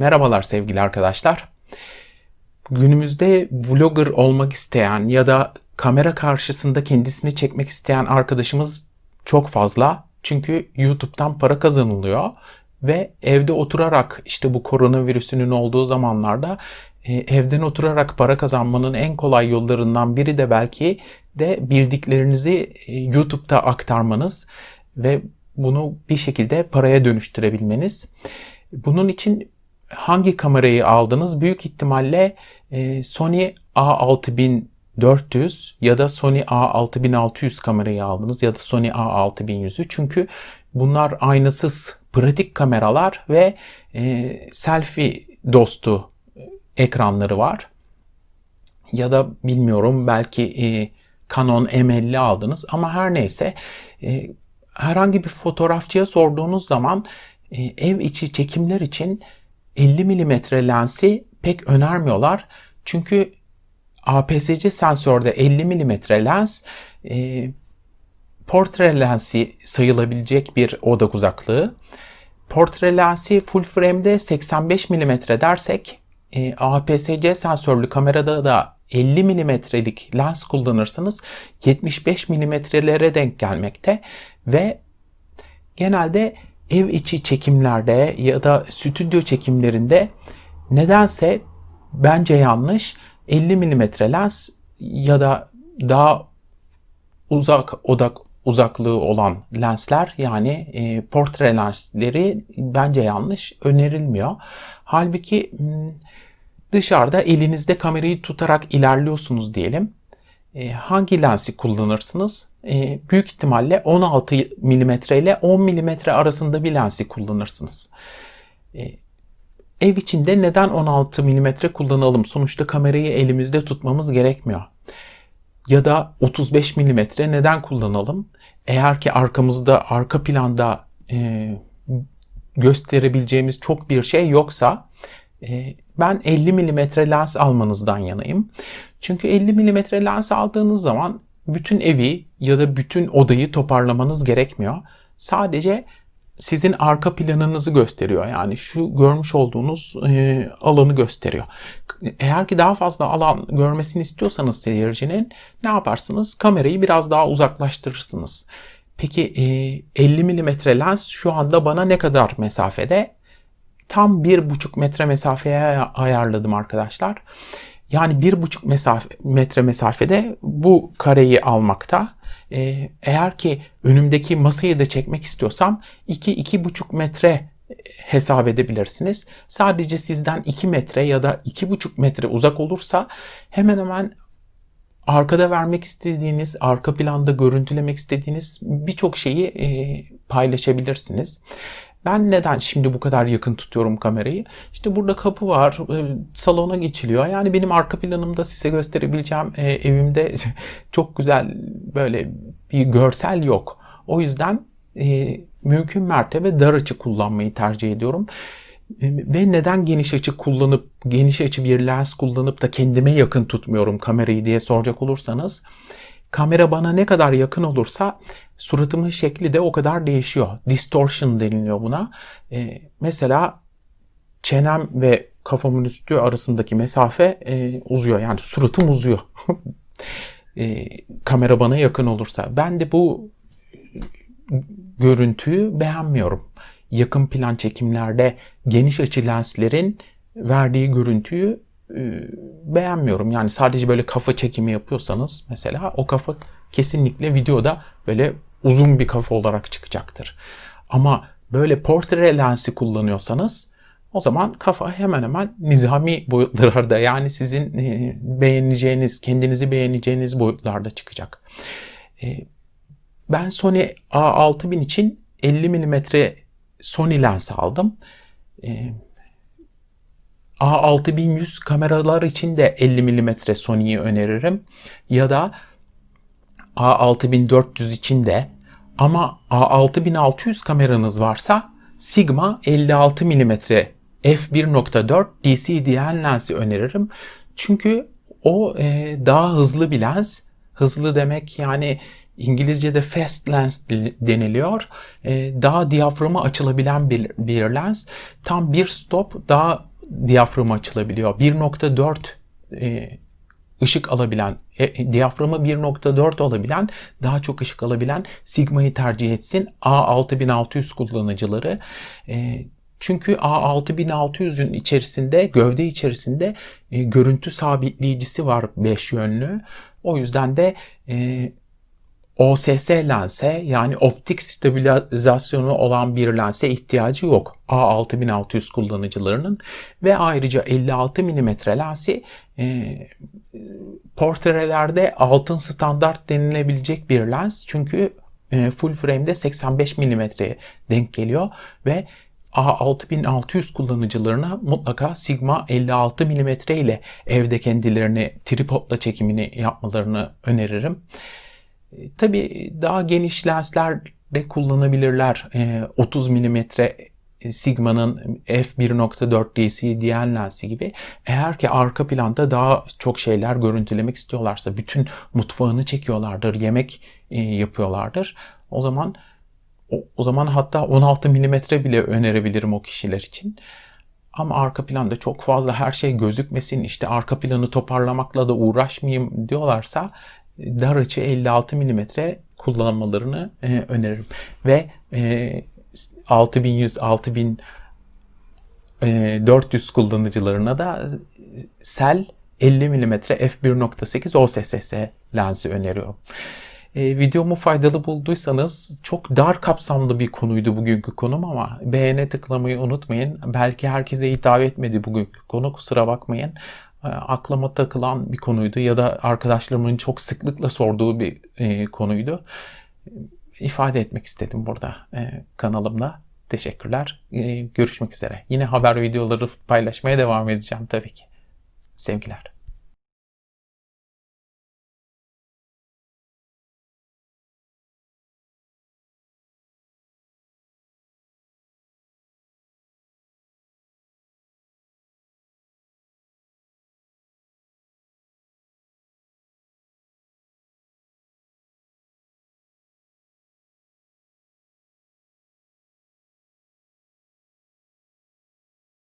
Merhabalar sevgili arkadaşlar. Günümüzde vlogger olmak isteyen ya da kamera karşısında kendisini çekmek isteyen arkadaşımız çok fazla. Çünkü YouTube'dan para kazanılıyor ve evde oturarak işte bu koronavirüsünün olduğu zamanlarda e, evden oturarak para kazanmanın en kolay yollarından biri de belki de bildiklerinizi e, YouTube'da aktarmanız ve bunu bir şekilde paraya dönüştürebilmeniz. Bunun için hangi kamerayı aldınız? Büyük ihtimalle e, Sony A6400 ya da Sony A6600 kamerayı aldınız ya da Sony A6100'ü. Çünkü bunlar aynasız pratik kameralar ve e, selfie dostu ekranları var. Ya da bilmiyorum belki e, Canon M50 aldınız ama her neyse e, herhangi bir fotoğrafçıya sorduğunuz zaman e, ev içi çekimler için 50 mm lensi pek önermiyorlar. Çünkü APS-C sensörde 50 mm lens e, portre lensi sayılabilecek bir odak uzaklığı. Portre lensi full frame'de 85 mm dersek e, APS-C sensörlü kamerada da 50 mm'lik lens kullanırsanız 75 mm'lere denk gelmekte ve genelde ev içi çekimlerde ya da stüdyo çekimlerinde nedense bence yanlış 50 mm lens ya da daha uzak odak uzaklığı olan lensler yani e, portre lensleri bence yanlış önerilmiyor. Halbuki hmm, dışarıda elinizde kamerayı tutarak ilerliyorsunuz diyelim. E, hangi lensi kullanırsınız? E, büyük ihtimalle 16 mm ile 10 mm arasında bir lensi kullanırsınız. E, ev içinde neden 16 mm kullanalım? Sonuçta kamerayı elimizde tutmamız gerekmiyor. Ya da 35 mm neden kullanalım? Eğer ki arkamızda, arka planda e, gösterebileceğimiz çok bir şey yoksa e, ben 50 mm lens almanızdan yanayım. Çünkü 50 mm lens aldığınız zaman bütün evi ya da bütün odayı toparlamanız gerekmiyor. Sadece sizin arka planınızı gösteriyor. Yani şu görmüş olduğunuz e, alanı gösteriyor. Eğer ki daha fazla alan görmesini istiyorsanız seyircinin ne yaparsınız? Kamerayı biraz daha uzaklaştırırsınız. Peki e, 50 mm lens şu anda bana ne kadar mesafede? Tam 1,5 metre mesafeye ayarladım arkadaşlar. Yani 1,5 mesafe, metre mesafede bu kareyi almakta. Ee, eğer ki önümdeki masayı da çekmek istiyorsam 2-2,5 metre hesap edebilirsiniz. Sadece sizden 2 metre ya da 2,5 metre uzak olursa hemen hemen arkada vermek istediğiniz, arka planda görüntülemek istediğiniz birçok şeyi e, paylaşabilirsiniz. Ben neden şimdi bu kadar yakın tutuyorum kamerayı? İşte burada kapı var, e, salona geçiliyor. Yani benim arka planımda size gösterebileceğim e, evimde çok güzel böyle bir görsel yok. O yüzden e, mümkün mertebe dar açı kullanmayı tercih ediyorum. Ve neden geniş açı kullanıp, geniş açı bir lens kullanıp da kendime yakın tutmuyorum kamerayı diye soracak olursanız kamera bana ne kadar yakın olursa suratımın şekli de o kadar değişiyor. Distortion deniliyor buna. E, mesela çenem ve kafamın üstü arasındaki mesafe e, uzuyor. Yani suratım uzuyor. e, kamera bana yakın olursa. Ben de bu görüntüyü beğenmiyorum. Yakın plan çekimlerde geniş açı lenslerin verdiği görüntüyü e, beğenmiyorum. Yani sadece böyle kafa çekimi yapıyorsanız mesela o kafa kesinlikle videoda böyle uzun bir kafa olarak çıkacaktır. Ama böyle portre lensi kullanıyorsanız o zaman kafa hemen hemen nizami boyutlarda yani sizin e, beğeneceğiniz, kendinizi beğeneceğiniz boyutlarda çıkacak. E, ben Sony A6000 için 50 mm Sony lens aldım. A6100 kameralar için de 50 mm Sony'yi öneririm. Ya da A6400 için de ama A6600 kameranız varsa Sigma 56 mm f1.4 DCDN lensi öneririm. Çünkü o e, daha hızlı bir lens. Hızlı demek yani İngilizce'de fast lens deniliyor. E, daha diyaframı açılabilen bir, bir lens. Tam bir stop daha diyaframı açılabiliyor. 1.4 e, ışık alabilen, e, diyaframı 1.4 olabilen, daha çok ışık alabilen Sigma'yı tercih etsin. A6600 kullanıcıları. E, çünkü A6600'ün içerisinde, gövde içerisinde e, görüntü sabitleyicisi var 5 yönlü. O yüzden de e, OSS lense yani optik stabilizasyonu olan bir lense ihtiyacı yok A6600 kullanıcılarının ve ayrıca 56 mm lensi e, portrelerde altın standart denilebilecek bir lens çünkü e, full frame'de 85 mm'ye denk geliyor ve A6600 kullanıcılarına mutlaka Sigma 56 mm ile evde kendilerini tripodla çekimini yapmalarını öneririm. E, tabii daha geniş lensler de kullanabilirler. 30 mm Sigma'nın f1.4 DCDN lensi gibi. Eğer ki arka planda daha çok şeyler görüntülemek istiyorlarsa, bütün mutfağını çekiyorlardır, yemek e, yapıyorlardır. O zaman o, o zaman hatta 16 mm bile önerebilirim o kişiler için. Ama arka planda çok fazla her şey gözükmesin, işte arka planı toparlamakla da uğraşmayayım diyorlarsa dar açı 56 mm kullanmalarını e, öneririm. Ve e, 6100, 6400 kullanıcılarına da Sel 50 mm f1.8 OSSS lensi öneriyorum. E, videomu faydalı bulduysanız çok dar kapsamlı bir konuydu bugünkü konum ama beğene tıklamayı unutmayın. Belki herkese hitap etmedi bugünkü konu kusura bakmayın. E, aklıma takılan bir konuydu ya da arkadaşlarımın çok sıklıkla sorduğu bir e, konuydu. İfade etmek istedim burada e, kanalımda. Teşekkürler. E, görüşmek üzere. Yine haber videoları paylaşmaya devam edeceğim tabii ki. Sevgiler.